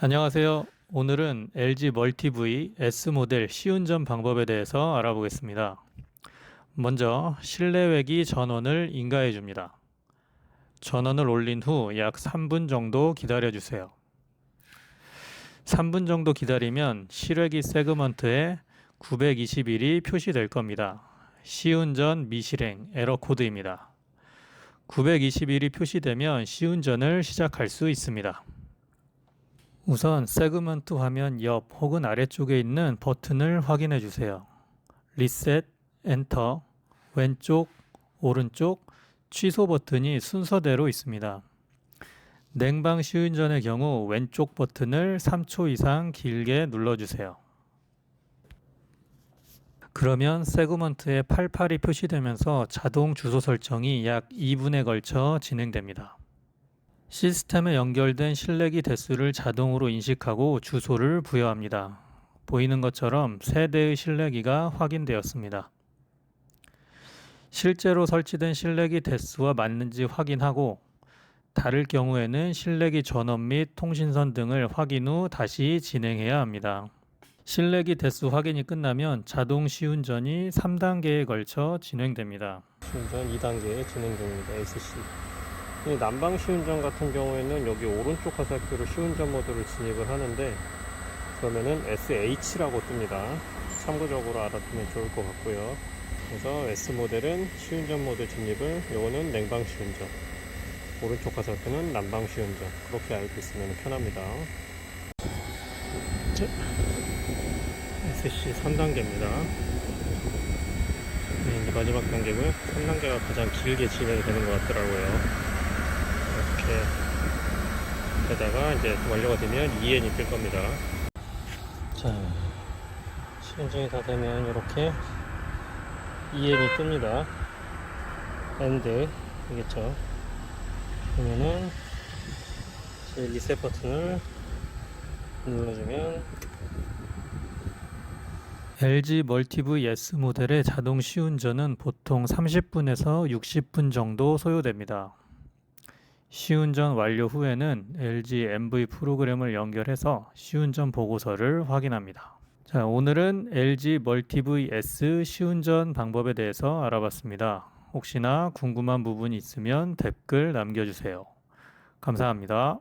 안녕하세요. 오늘은 LG 멀티V S 모델 시운전 방법에 대해서 알아보겠습니다. 먼저 실내외기 전원을 인가해 줍니다. 전원을 올린 후 약 3분 정도 기다려 주세요. 3분 정도 기다리면 실외기 세그먼트에 921이 표시될 겁니다. 시운전 미실행 에러 코드입니다. 921이 표시되면 시운전을 시작할 수 있습니다. 우선 세그먼트 화면 옆 혹은 아래쪽에 있는 버튼을 확인해 주세요. 리셋, 엔터, 왼쪽, 오른쪽, 취소 버튼이 순서대로 있습니다. 냉방 시운전의 경우 왼쪽 버튼을 3초 이상 길게 눌러주세요. 그러면 세그먼트에 88이 표시되면서 자동 주소 설정이 약 2분에 걸쳐 진행됩니다. 시스템에 연결된 실내기 대수를 자동으로 인식하고 주소를 부여합니다. 보이는 것처럼 세 대의 실내기가 확인되었습니다. 실제로 설치된 실내기 대수와 맞는지 확인하고 다를 경우에는 실내기 전원 및 통신선 등을 확인 후 다시 진행해야 합니다. 실내기 대수 확인이 끝나면 자동 시운전이 3단계에 걸쳐 진행됩니다. 시운전 2단계 진행 중입니다. SC. 이 난방 시운전 같은 경우에는 여기 오른쪽 화살표로 시운전 모드를 진입을 하는데 그러면은 SH라고 뜹니다. 참고적으로 알아두면 좋을 것 같고요. 그래서 S 모델은 시운전 모드 진입을 요거는 냉방 시운전 오른쪽 화살표는 난방 시운전 그렇게 알고 있으면 편합니다. SC 3단계입니다. 네, 이제 마지막 단계고요. 3단계가 가장 길게 진행이 되는 것 같더라고요. 이렇게 되다가 이제 완료가 되면 2N이 뜰 겁니다. 자, 시운전이 다 되면 이렇게 2N이 뜹니다. 엔드 되겠죠. 그러면은 이제 리셋 버튼을 눌러주면 LG 멀티브 S 모델의 자동 시운전은 보통 30분에서 60분 정도 소요됩니다. 시운전 완료 후에는 LG MV 프로그램을 연결해서 시운전 보고서를 확인합니다. 자, 오늘은 LG 멀티브 S 시운전 방법에 대해서 알아봤습니다. 혹시나 궁금한 부분이 있으면 댓글 남겨주세요. 감사합니다.